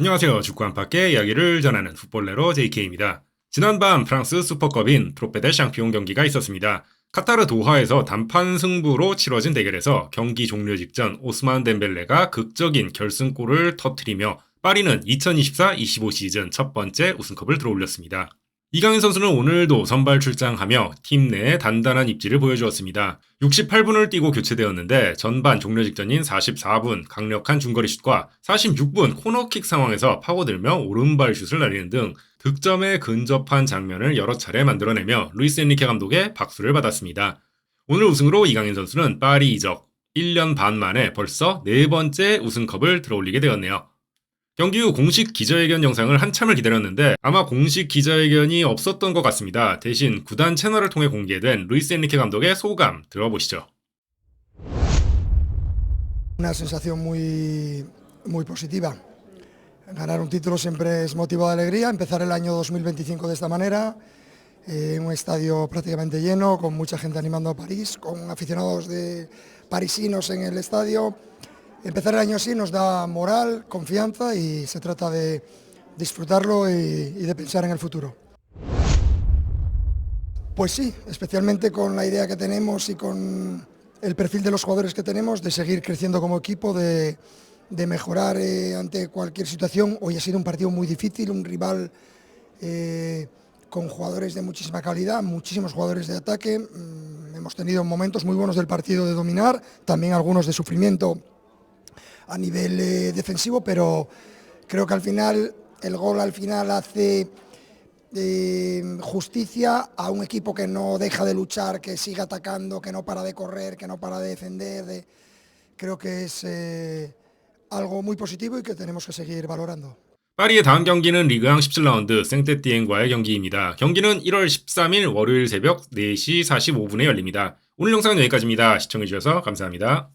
안녕하세요. 축구 안팎의 이야기를 전하는 풋볼레로 JK입니다. 지난밤 프랑스 슈퍼컵인 트로페데 샹피온 경기가 있었습니다. 카타르 도하에서 단판 승부로 치러진 대결에서 경기 종료 직전 오스만 덴벨레가 극적인 결승골을 터트리며 파리는 2024-25 시즌 첫 번째 우승컵을 들어올렸습니다. 이강인 선수는 오늘도 선발 출장하며 팀 내에 단단한 입지를 보여주었습니다. 68분을 뛰고 교체되었는데 전반 종료 직전인 44분 강력한 중거리 슛과 46분 코너킥 상황에서 파고들며 오른발 슛을 날리는 등 득점에 근접한 장면을 여러 차례 만들어내며 루이스 엔리케 감독의 박수를 받았습니다. 오늘 우승으로 이강인 선수는 파리 이적 1년 반 만에 벌써 네 번째 우승컵을 들어올리게 되었네요. 경기 후 공식 기자회견 영상을 한참을 기다렸는데 아마 공식 기자회견이 없었던 것 같습니다. 대신 구단 채널을 통해 공개된 루이스 엔리케 감독의 소감 들어보시죠. Una sensación muy, muy positiva. Ganar un título siempre es motivo de alegría. Empezar el año 2025 de esta manera, eh, un estadio prácticamente lleno, con mucha gente animando a París, con aficionados de parisinos en el estadio. Empezar el año así nos da moral, confianza y se trata de disfrutarlo y, de pensar en el futuro. Pues sí, especialmente con la idea que tenemos y con el perfil de los jugadores que tenemos, de seguir creciendo como equipo, de, de mejorar eh, ante cualquier situación. Hoy ha sido un partido muy difícil, un rival eh, con jugadores de muchísima calidad, muchísimos jugadores de ataque. Mm, hemos tenido momentos muy buenos del partido de dominar, también algunos de sufrimiento a nivel eh, defensivo, pero creo que al final el gol al final hace eh, justicia a un equipo que no deja de luchar, que sigue atacando, que no para de correr, que no para de defender. de- creo que es eh, algo muy positivo y que tenemos que seguir valorando. 파리의 다음 경기는 리그앙 17라운드 생테티엔과의 경기입니다. 경기는 1월 13일 월요일 새벽 4시 45분에 열립니다. 오늘 영상은 여기까지입니다. 시청해주셔서 감사합니다.